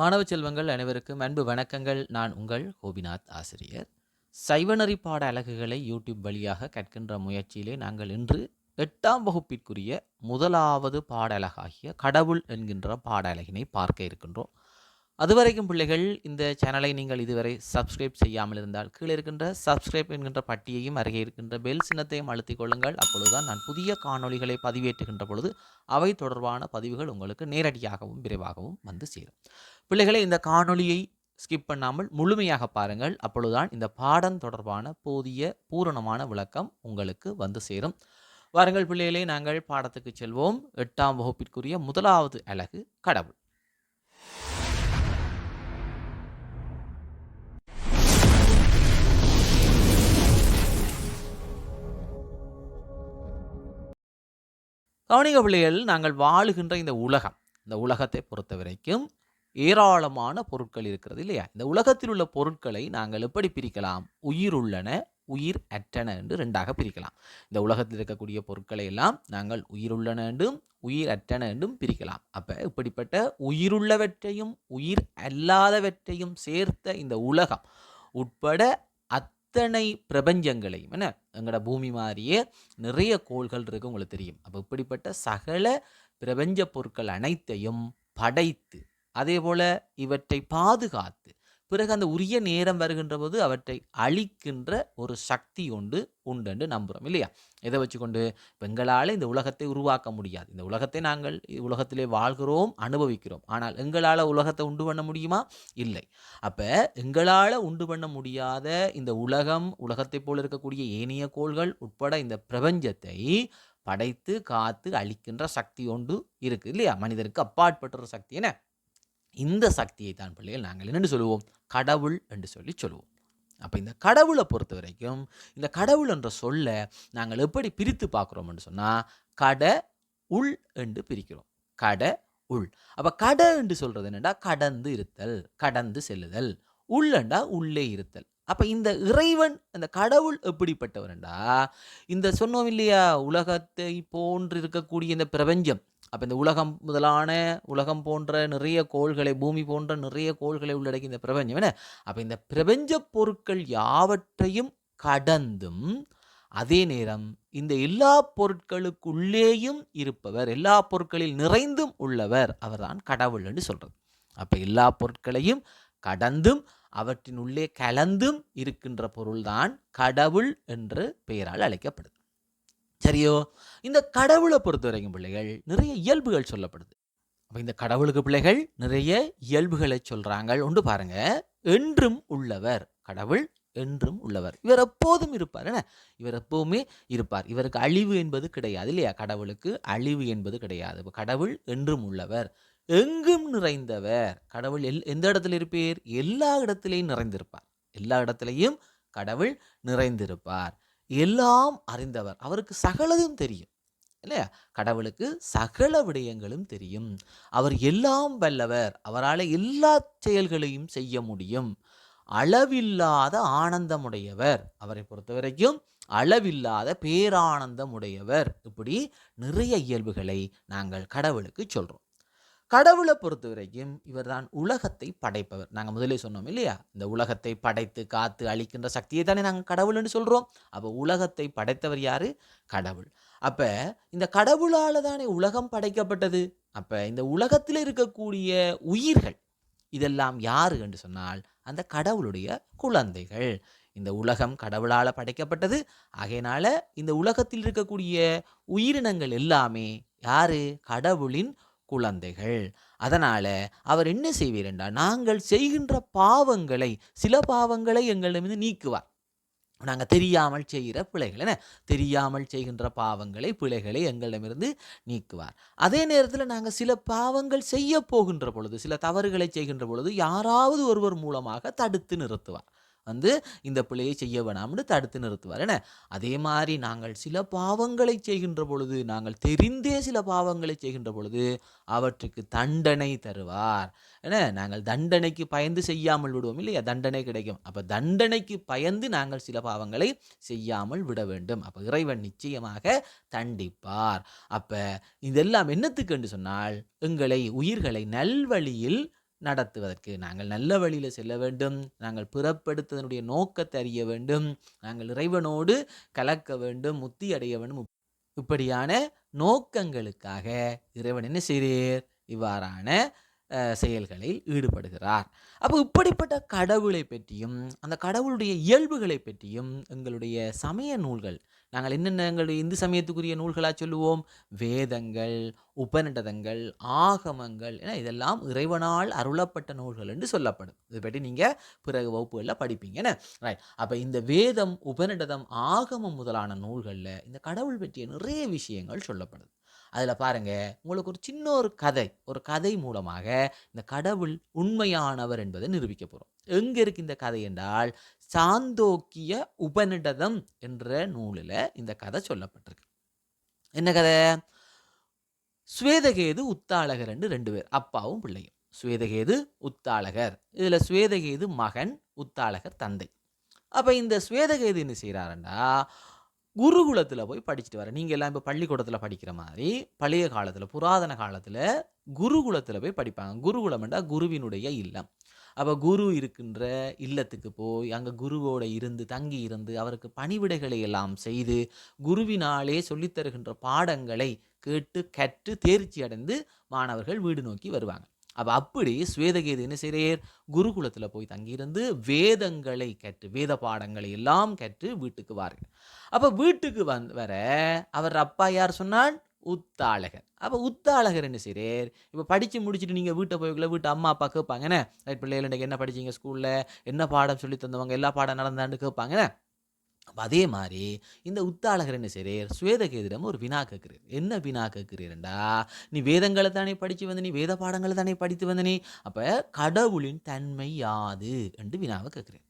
மாணவ செல்வங்கள் அனைவருக்கும் அன்பு வணக்கங்கள். நான் உங்கள் கோபிநாத் ஆசிரியர். சைவநறி பாட அலகுகளை யூடியூப் வழியாக கற்கின்ற முயற்சியிலே நாங்கள் இன்று எட்டாம் வகுப்பிற்குரிய முதலாவது பாடலகாகிய கடவுள் என்கின்ற பாடலகினை பார்க்க இருக்கின்றோம். அதுவரைக்கும் பிள்ளைகள் இந்த சேனலை நீங்கள் இதுவரை சப்ஸ்கிரைப் செய்யாமல் இருந்தால் கீழே இருக்கின்ற சப்ஸ்கிரைப் என்கின்ற பட்டியையும் அருகே இருக்கின்ற பெல் சின்னத்தையும் அழுத்திக் கொள்ளுங்கள். அப்பொழுதுதான் நான் புதிய காணொளிகளை பதிவேற்றுகின்ற பொழுது அவை தொடர்பான பதிவுகள் உங்களுக்கு நேரடியாகவும் விரைவாகவும் வந்து சேரும். பிள்ளைகளை இந்த காணொளியை ஸ்கிப் பண்ணாமல் முழுமையாக பாருங்கள். அப்பொழுதுதான் இந்த பாடம் தொடர்பான போதிய பூரணமான விளக்கம் உங்களுக்கு வந்து சேரும். வாருங்கள் பிள்ளைகளே நாங்கள் பாடத்துக்கு செல்வோம். எட்டாம் வகுப்பிற்குரிய முதலாவது அலகு கடவுள். கவனிக பிள்ளைகள் நாங்கள் வாழுகின்ற இந்த உலகம் இந்த உலகத்தை பொறுத்த வரைக்கும் ஏராளமான பொருட்கள் இருக்கிறது இல்லையா? இந்த உலகத்தில் உள்ள பொருட்களை நாங்கள் எப்படி பிரிக்கலாம்? உயிர் உள்ளன உயிர் அற்றன என்று ரெண்டாக பிரிக்கலாம். இந்த உலகத்தில் இருக்கக்கூடிய பொருட்களை எல்லாம் நாங்கள் உயிருள்ளன என்றும் உயிர் அற்றன என்றும் பிரிக்கலாம். அப்போ இப்படிப்பட்ட உயிருள்ளவற்றையும் உயிர் அல்லாதவற்றையும் சேர்த்த இந்த உலகம் உட்பட அத்தனை பிரபஞ்சங்களையும் என்ன? எங்களோட பூமி மாதிரியே நிறைய கோள்கள் இருக்கு உங்களுக்கு தெரியும். அப்போ இப்படிப்பட்ட சகல பிரபஞ்ச பொருட்கள் அனைத்தையும் படைத்து அதே போல் இவற்றை பாதுகாத்து பிறகு அந்த உரிய நேரம் வருகின்ற போது அவற்றை அழிக்கின்ற ஒரு சக்தி உண்டு உண்டு நம்புகிறோம் இல்லையா? எதை வச்சுக்கொண்டு? எங்களால் இந்த உலகத்தை உருவாக்க முடியாது. இந்த உலகத்தை நாங்கள் உலகத்திலே வாழ்கிறோம் அனுபவிக்கிறோம். ஆனால் எங்களால் உலகத்தை உண்டு பண்ண முடியுமா? இல்லை. அப்போ எங்களால் உண்டு பண்ண முடியாத இந்த உலகம் உலகத்தை போல் இருக்கக்கூடிய ஏனைய கோள்கள் உட்பட இந்த பிரபஞ்சத்தை படைத்து காத்து அழிக்கின்ற சக்தி ஒன்று இருக்குது இல்லையா? மனிதருக்கு அப்பாற்பட்ட ஒரு சக்தி என்ன? இந்த சக்தியை தான் பிள்ளைகள் நாங்கள் என்னென்னு சொல்லுவோம்? கடவுள் என்று சொல்லி சொல்லுவோம். அப்போ இந்த கடவுளை பொறுத்த வரைக்கும் இந்த கடவுள் என்ற சொல்ல நாங்கள் எப்படி பிரித்து பார்க்குறோம்னு சொன்னால் கட உள் என்று பிரிக்கிறோம். கட உள். அப்போ கட என்று சொல்கிறது என்னென்னா கடந்து இருத்தல் கடந்து செல்லுதல். உள்ளண்டா உள்ளே இருத்தல். அப்போ இந்த இறைவன் அந்த கடவுள் எப்படிப்பட்டவர்ண்டா? இந்த சொன்னோம் இல்லையா? உலகத்தை போன்று இருக்கக்கூடிய இந்த பிரபஞ்சம். அப்போ இந்த உலகம் முதலான உலகம் போன்ற நிறைய கோள்களை பூமி போன்ற நிறைய கோள்களை உள்ளடக்கி இந்த பிரபஞ்சம் என்ன? அப்போ இந்த பிரபஞ்ச பொருட்கள் யாவற்றையும் கடந்தும் அதே நேரம் இந்த எல்லா பொருட்களுக்குள்ளேயும் இருப்பவர் எல்லா பொருட்களில் நிறைந்தும் உள்ளவர் அவர்தான் கடவுள் என்று அப்போ எல்லா பொருட்களையும் கடந்தும் அவற்றின் உள்ளே கலந்தும் இருக்கின்ற பொருள்தான் கடவுள் என்று பெயரால் அழைக்கப்படுது. சரியோ? இந்த கடவுளை பொறுத்த வரைக்கும் பிள்ளைகள் நிறைய இயல்புகள் சொல்லப்படுது. அப்போ இந்த கடவுளுக்கு பிள்ளைகள் நிறைய இயல்புகளை சொல்கிறாங்க ஒன்று பாருங்க. என்றும் உள்ளவர். கடவுள் என்றும் உள்ளவர். இவர் எப்போதும் இருப்பார். என்ன? இவர் எப்போவுமே இருப்பார். இவருக்கு அழிவு என்பது கிடையாது இல்லையா? கடவுளுக்கு அழிவு என்பது கிடையாது. கடவுள் என்றும் உள்ளவர். எங்கும் நிறைந்தவர் கடவுள் எல் எந்த இடத்துல இருப்பீர்? எல்லா இடத்திலையும் நிறைந்திருப்பார். எல்லா இடத்துலையும் கடவுள் நிறைந்திருப்பார். எல்லாம் அறிந்தவர். அவருக்கு சகலதும் தெரியும். இல்லையா? கடவுளுக்கு சகல விடயங்களும் தெரியும். அவர் எல்லாம் வல்லவர். அவரால் எல்லா செயல்களையும் செய்ய முடியும். அளவில்லாத ஆனந்தமுடையவர். அவரை பொறுத்த வரைக்கும் அளவில்லாத பேரானந்தமுடையவர். இப்படி நிறைய இயல்புகளை நாங்கள் கடவுளுக்கு சொல்கிறோம் கடவுளை பொறுத்த வரைக்கும் இவர் தான் உலகத்தை படைப்பவர். நாங்கள் முதலே சொன்னோம் இல்லையா? இந்த உலகத்தை படைத்து காத்து அழிக்கின்ற சக்தியை தானே நாங்கள் கடவுள்னு சொல்கிறோம் அப்போ உலகத்தை படைத்தவர் யார்? கடவுள். அப்போ இந்த கடவுளால் தானே உலகம் படைக்கப்பட்டது? அப்போ இந்த உலகத்தில் இருக்கக்கூடிய உயிர்கள் இதெல்லாம் யாரு என்று சொன்னால் அந்த கடவுளுடைய குழந்தைகள். இந்த உலகம் கடவுளால் படைக்கப்பட்டது. ஆகையினால இந்த உலகத்தில் இருக்கக்கூடிய உயிரினங்கள் எல்லாமே யாரு? கடவுளின் குழந்தைகள். அதனால் அவர் என்ன செய்வீர் என்றால் நாங்கள் செய்கின்ற பாவங்களை சில பாவங்களை எங்களிடமிருந்து நீக்குவார். நாங்கள் தெரியாமல் செய்கிற பிழைகள் என்ன? தெரியாமல் செய்கின்ற பாவங்களை பிழைகளை எங்களிடமிருந்து நீக்குவார். அதே நேரத்தில் நாங்கள் சில பாவங்கள் செய்ய போகின்ற பொழுது சில தவறுகளை செய்கின்ற பொழுது யாராவது ஒருவர் மூலமாக தடுத்து நிறுத்துவார். வந்து இந்த பிள்ளையை செய்ய வேணாம்னு தடுத்து நிறுத்துவார் என்ன? அதே மாதிரி நாங்கள் சில பாவங்களை செய்கின்ற பொழுது நாங்கள் தெரிந்தே சில பாவங்களை செய்கின்ற பொழுது அவற்றுக்கு தண்டனை தருவார் என்ன? நாங்கள் தண்டனைக்கு பயந்து செய்யாமல் விடுவோம் இல்லையா? தண்டனை கிடைக்கும். அப்போ தண்டனைக்கு பயந்து நாங்கள் சில பாவங்களை செய்யாமல் விட வேண்டும். அப்போ இறைவன் நிச்சயமாக தண்டிப்பார். அப்போ இதெல்லாம் என்னத்துக்கு என்று சொன்னால் எங்களை உயிர்களை நல்வழியில் நடத்துவதற்கு. நாங்கள் நல்ல வழியில் செல்ல வேண்டும். நாங்கள் பிறப்படுத்ததனுடைய நோக்கத்தை அறிய வேண்டும். நாங்கள் இறைவனோடு கலக்க வேண்டும். முத்தி அடைய வேண்டும். இப்படியான நோக்கங்களுக்காக இறைவன் என்ன செய்கிறீர் இவ்வாறான செயல்களில் ஈடுபடுகிறார். அப்போ இப்படிப்பட்ட கடவுளை பற்றியும் அந்த கடவுளுடைய இயல்புகளை பற்றியும் எங்களுடைய சமய நூல்கள் நாங்கள் என்னென்ன எங்களுடைய இந்து சமயத்துக்குரிய நூல்களாக சொல்லுவோம்? வேதங்கள் உபநிடதங்கள் ஆகமங்கள் ஏன்னா இதெல்லாம் இறைவனால் அருளப்பட்ட நூல்கள் என்று சொல்லப்படும். இதை பற்றி நீங்கள் பிறகு வகுப்புகளில் படிப்பீங்க என்ன? ரைட் அப்போ இந்த வேதம் உபநிடதம் ஆகமம் முதலான நூல்களில் இந்த கடவுள் பற்றிய நிறைய விஷயங்கள் சொல்லப்படுது. அதில் பாருங்கள் உங்களுக்கு ஒரு சின்ன ஒரு கதை ஒரு கதை மூலமாக இந்த கடவுள் உண்மையானவர் என்பதை நிரூபிக்க போகிறோம் எங்கே இருக்குது இந்த கதை என்றால் சாந்தோக்கிய உபநிடதம் என்ற நூலில் இந்த கதை சொல்லப்பட்டிருக்கு. என்ன கதை? ஸ்வேதகேது உத்தாளகர் என்று ரெண்டு பேர் அப்பாவும் பிள்ளையும். ஸ்வேதகேது உத்தாளகர். இதில் ஸ்வேதகேது மகன் உத்தாளகர் தந்தை. அப்போ இந்த ஸ்வேதகேது என்ன செய்கிறாருன்னா குருகுலத்தில் போய் படிச்சுட்டு வர. நீங்கள் எல்லாம் இப்போ பள்ளிக்கூடத்தில் படிக்கிற மாதிரி பழைய காலத்தில் புராதன காலத்தில் குருகுலத்தில் போய் படிப்பாங்க. குருகுலம் என்றால் குருவினுடைய இல்லம். அப்போ குரு இருக்கின்ற இல்லத்துக்கு போய் அங்கே குருவோட இருந்து தங்கி இருந்து அவருக்கு பணிவிடைகளை எல்லாம் செய்து குருவினாலே சொல்லித்தருகின்ற பாடங்களை கேட்டு கற்று தேர்ச்சி அடைந்து மாணவர்கள் வீடு நோக்கி வருவாங்க. அப்போ அப்படி ஸ்வேதகீதை என்ன செய்கிறார் குருகுலத்தில் போய் தங்கியிருந்து வேதங்களை கற்று வேத பாடங்களை எல்லாம் கற்று வீட்டுக்கு வார்கள் அப்போ வீட்டுக்கு வந் வர அவர் அப்பா யார் சொன்னால்? உத்தாளகர். அப்போ உத்தாளகர் என்ன செய்கிறார் இப்போ படித்து முடிச்சுட்டு நீங்கள் வீட்டை போய்க்குள்ள வீட்டு அம்மா அப்பா கேட்பாங்கண்ணே ரைட் பிள்ளைகள் என்ன படிச்சிங்க ஸ்கூலில் என்ன பாடம் சொல்லி தந்தவங்க? எல்லா பாடம் நடந்தான்னு கேட்பாங்கண்ணே அப்போ அதே மாதிரி இந்த உத்தாளகர் என்ன செய்கிறார் சுவேதகேதிடம் ஒரு வினா கேட்குறார். என்ன வினா கேட்குறீரண்டா? நீ வேதங்களை தானே படித்து வந்த நீ வேத பாடங்களை தானே படித்து வந்த நீ? அப்போ கடவுளின் தன்மை யாது? என்று வினாவை கேட்குறேன்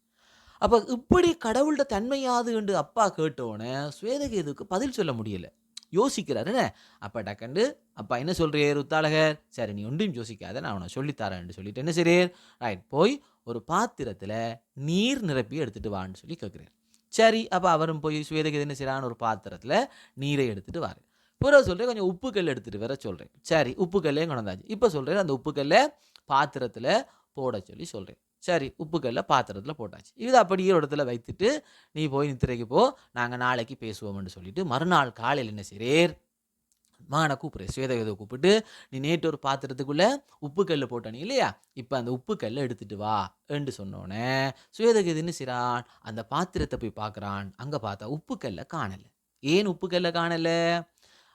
அப்போ இப்படி கடவுள்கிட்ட தன்மை யாது என்று அப்பா கேட்டோன்னே சுவேதகேதுக்கு பதில் சொல்ல முடியலை. யோசிக்கிறாரு என்ன? அப்போ டக்கண்டு அப்பா என்ன சொல்கிறீர் உத்தாளகர்? சரி நீ ஒன்றையும் யோசிக்காத நான் அவனை சொல்லித்தரேன்னு சொல்லிட்டு என்ன செய்கிறேன் ரைட் போய் ஒரு பாத்திரத்தில் நீர் நிரப்பி எடுத்துகிட்டு வான்னு சொல்லி கேட்குறேன் சரி அப்போ அவரும் போய் சுவேதகை என்ன செய்கிறான்னு ஒரு பாத்திரத்தில் நீரை எடுத்துகிட்டு வாரு. பிறகு சொல்கிறேன் கொஞ்சம் உப்புக்கல் எடுத்துகிட்டு வர சொல்கிறேன் சரி உப்புக்கல்லையும் கொண்டாச்சு இப்போ சொல்கிறேன் அந்த உப்புக்கல்ல பாத்திரத்தில் போட சொல்லி சொல்கிறேன் சரி உப்புக்கல்ல பாத்திரத்தில் போட்டாச்சு. இது அப்படியே ஒரு இடத்துல வைத்துட்டு நீ போய் நித்திரைக்கு போ நாங்கள் நாளைக்கு பேசுவோம்னு சொல்லிட்டு மறுநாள் காலையில் என்ன செய்கிறேன் மகனை கூப்பிட்றேன் சுவேதகதை கூப்பிட்டு நீ நேற்று ஒரு பாத்திரத்துக்குள்ளே உப்பு கல் போட்டானே இல்லையா? இப்போ அந்த உப்பு கல்லை எடுத்துட்டு வா என்று சொன்னோடனே சுவேதகது சிறான் செய்கிறான் அந்த பாத்திரத்தை போய் பார்க்குறான் அங்கே பார்த்தா உப்பு கல்லை காணலை. ஏன் உப்பு கல்லை காணலை?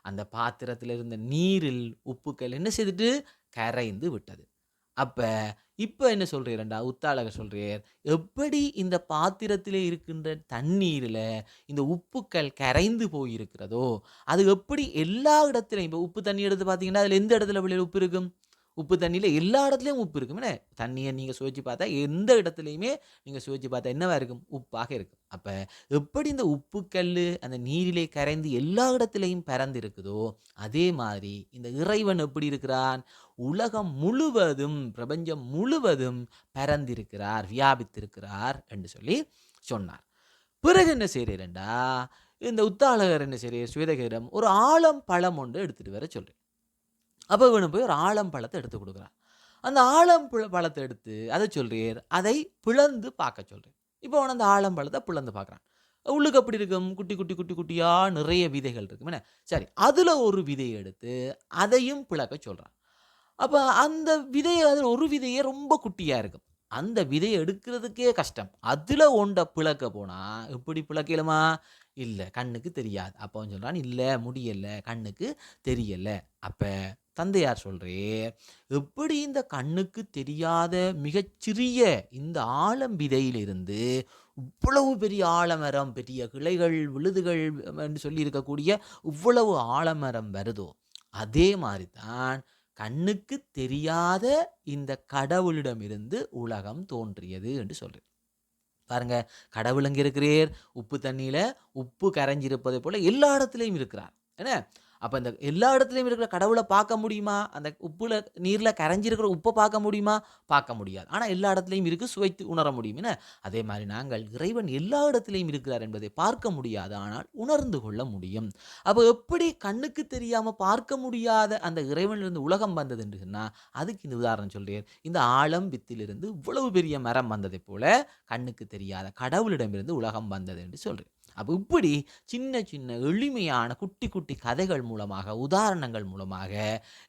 அந்த பாத்திரத்தில் இருந்த நீரில் உப்புக்கல் என்ன செய்துட்டு? கரைந்து விட்டது. அப்போ இப்போ என்ன சொல்கிறீரண்டா உத்தாளக சொல்கிறீர் எப்படி இந்த பாத்திரத்திலே இருக்கின்ற தண்ணீரில் இந்த உப்புக்கள் கரைந்து போயிருக்கிறதோ அது எப்படி எல்லா இடத்துலையும் இப்போ உப்பு தண்ணி எடுத்து பார்த்தீங்கன்னா அதில் எந்த இடத்துல வெளியில் உப்பு இருக்கும்? உப்பு தண்ணியில் எல்லா இடத்துலையும் உப்பு இருக்கும் என்ன? தண்ணியை நீங்கள் சுவைச்சு பார்த்தா எந்த இடத்துலையுமே நீங்கள் சுவைச்சு பார்த்தா என்னவாக இருக்கும்? உப்பாக இருக்கும். அப்போ எப்படி இந்த உப்புக்கல் அந்த நீரிலே கரைந்து எல்லா இடத்துலையும் பறந்து இருக்குதோ அதே மாதிரி இந்த இறைவன் எப்படி இருக்கிறான்? உலகம் முழுவதும் பிரபஞ்சம் முழுவதும் பறந்திருக்கிறார் வியாபித்திருக்கிறார் என்று சொல்லி சொன்னார். பிறகு என்ன செய்கிறேன்டா இந்த உத்தாளகர் என்ன செய்கிற சுவேதகரிடம் ஒரு ஆழம் பழம் ஒன்று எடுத்துகிட்டு வர சொல்கிறேன் அப்போ இவனு போய் ஒரு ஆழம் பழத்தை எடுத்து கொடுக்குறான் அந்த ஆழம் பழத்தை எடுத்து அதை சொல்கிறீர் அதை பிளந்து பார்க்க சொல்கிறேன் இப்போ அவன் அந்த ஆலம்பழத்தை பிளந்து பார்க்குறான். உள்ளுக்கு அப்படி இருக்கும்? குட்டி குட்டி குட்டி குட்டியாக நிறைய விதைகள் இருக்கும். என்ன? சரி அதில் ஒரு விதையை எடுத்து அதையும் பிளக்க சொல்கிறான் அப்போ அந்த விதையை அதில் ஒரு விதையே ரொம்ப குட்டியாக இருக்கும். அந்த விதையை எடுக்கிறதுக்கே கஷ்டம். அதில் ஒன்றை பிளக்க போனால் எப்படி பிளக்கலுமா? இல்லை கண்ணுக்கு தெரியாது. அப்போ அவன் சொல்கிறான் இல்லை முடியலை. கண்ணுக்கு தெரியலை. அப்போ தந்தையார் சொல்கிறே எப்படி இந்த கண்ணுக்கு தெரியாத மிகச்சிறிய இந்த ஆழம் விதையிலிருந்து இவ்வளவு பெரிய ஆலமரம் பெரிய கிளைகள் விழுதுகள் என்று சொல்லியிருக்கக்கூடிய இவ்வளவு ஆலமரம் வருதோ அதே மாதிரி தான் கண்ணுக்கு தெரியாத இந்த கடவுளிடமிருந்து உலகம் தோன்றியது என்று சொல்கிறேன் பாருங்க கடவுள் அங்கே இருக்கிறீர்? உப்பு தண்ணியில் உப்பு கரைஞ்சிருப்பதை போல் எல்லா இடத்துலையும் இருக்கிறார். என்ன? அப்போ இந்த எல்லா இடத்துலையும் இருக்கிற கடவுளை பார்க்க முடியுமா? அந்த உப்புல நீரில் கரைஞ்சிருக்கிற உப்பை பார்க்க முடியுமா? பார்க்க முடியாது. ஆனால் எல்லா இடத்துலையும் இருக்குது சுவைத்து உணர முடியும் என்ன? அதே மாதிரி நாங்கள் இறைவன் எல்லா இடத்துலையும் இருக்கிறார் என்பதை பார்க்க முடியாது. ஆனால் உணர்ந்து கொள்ள முடியும். அப்போ எப்படி கண்ணுக்கு தெரியாமல் பார்க்க முடியாத அந்த இறைவனிலிருந்து உலகம் வந்தது என்று அதுக்கு இந்த உதாரணம் சொல்கிறேன் இந்த ஆழம் வித்திலிருந்து இவ்வளவு பெரிய மரம் வந்ததை போல, கண்ணுக்கு தெரியாத கடவுளிடமிருந்து உலகம் வந்தது என்று சொல்கிறேன் அப்போ இப்படி சின்ன சின்ன எளிமையான குட்டி குட்டி கதைகள் மூலமாக, உதாரணங்கள் மூலமாக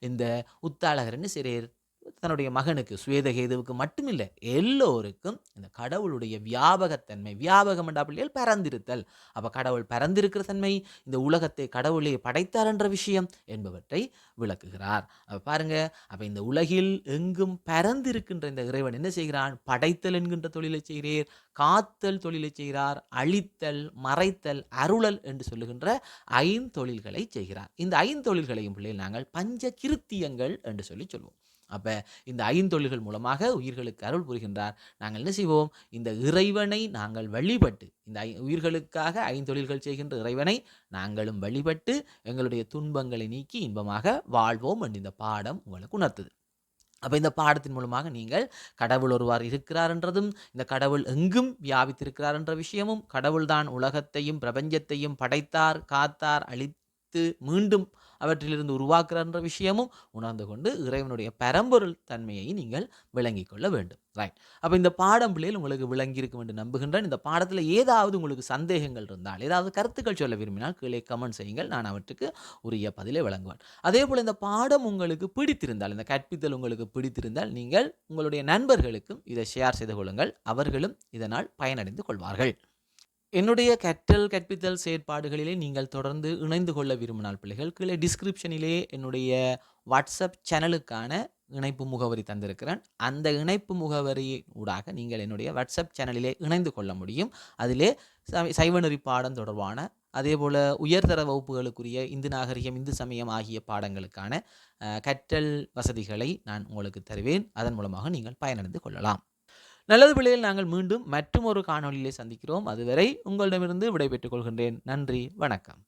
இந்த உத்தாளகர் என்ன தன்னுடைய மகனுக்கு சுவேதகேதுவுக்கு மட்டுமில்லை எல்லோருக்கும் இந்த கடவுளுடைய வியாபகத்தன்மை, வியாபகம் என்றா பறந்திருத்தல் அப்போ கடவுள் பறந்திருக்கிற தன்மை, இந்த உலகத்தை கடவுளே படைத்தார் என்ற விஷயம் என்பவற்றை விளக்குகிறார். அப்போ பாருங்க, அப்போ இந்த உலகில் எங்கும் பறந்திருக்கின்ற இந்த இறைவன் என்ன செய்கிறான்? படைத்தல் என்கின்ற தொழிலை செய்கிறீர் காத்தல் தொழிலை செய்கிறார், அழித்தல், மறைத்தல், அருளல் என்று சொல்லுகின்ற ஐந்தொழில்களைச் செய்கிறார். இந்த ஐந்தொழில்களையும் பிள்ளைகள் நாங்கள் பஞ்ச கிருத்தியங்கள் என்று சொல்லி சொல்வோம். அப்போ இந்த ஐந்தொழில்கள் மூலமாக உயிர்களுக்கு அருள் புரிகின்றார். நாங்கள் என்ன செய்வோம்? இந்த இறைவனை நாங்கள் வழிபட்டு, இந்த ஐ உயிர்களுக்காக ஐந்தொழில்கள் செய்கின்ற இறைவனை நாங்களும் வழிபட்டு, எங்களுடைய துன்பங்களை நீக்கி இன்பமாக வாழ்வோம் என்று இந்த பாடம் உங்களுக்கு உணர்த்துது. அப்போ இந்த பாடத்தின் மூலமாக நீங்கள் கடவுள் ஒருவர் இருக்கிறார் என்றதும், இந்த கடவுள் எங்கும் வியாபித்திருக்கிறார் என்ற விஷயமும், கடவுள்தான் உலகத்தையும், பிரபஞ்சத்தையும் படைத்தார், காத்தார், அழித்து மீண்டும் அவற்றிலிருந்து உருவாக்குறார் என்ற விஷயமும் உணர்ந்து கொண்டு, இறைவனுடைய பரம்பொருள் தன்மையை நீங்கள் விளங்கிக் கொள்ள வேண்டும். ரைட். அப்போ இந்த பாடம் பிள்ளைகள் உங்களுக்கு விளங்கியிருக்கும் என்று நம்புகின்றேன். இந்த பாடத்தில் ஏதாவது உங்களுக்கு சந்தேகங்கள் இருந்தால், ஏதாவது கருத்துக்கள் சொல்ல விரும்பினால் கீழே கமெண்ட் செய்யுங்கள். நான் அவற்றுக்கு உரிய பதிலை வழங்குவேன். அதேபோல இந்த பாடம் உங்களுக்கு பிடித்திருந்தால், இந்த கற்பித்தல் உங்களுக்கு பிடித்திருந்தால், நீங்கள் உங்களுடைய நண்பர்களுக்கும் இதை ஷேர் செய்து கொள்ளுங்கள். அவர்களும் இதனால் பயனடைந்து கொள்வார்கள். என்னுடைய கற்றல், கற்பித்தல் செயற்பாடுகளிலே நீங்கள் தொடர்ந்து இணைந்து கொள்ள விரும்பினால் பிள்ளைகள், கீழே டிஸ்கிரிப்ஷனிலே என்னுடைய வாட்ஸ்அப் சேனலுக்கான இணைப்பு முகவரி தந்திருக்கிறேன். அந்த இணைப்பு முகவரி ஊடாக நீங்கள் என்னுடைய வாட்ஸ்அப் சேனலிலே இணைந்து கொள்ள முடியும். அதிலே சைவநெறி பாடம் தொடர்பான, அதேபோல உயர்தர வகுப்புகளுக்குரிய இந்து நாகரிகம், இந்து சமயம் ஆகிய பாடங்களுக்கான கற்றல் வசதிகளை நான் உங்களுக்கு தருவேன். அதன் மூலமாக நீங்கள் பயனடைந்து கொள்ளலாம். நல்லது பிள்ளைகள், நாங்கள் மீண்டும் மற்றுமொரு காணொளியிலே சந்திக்கிறோம். அதுவரை உங்களிடமிருந்து விடைபெற்றுக் கொள்கின்றேன். நன்றி, வணக்கம்.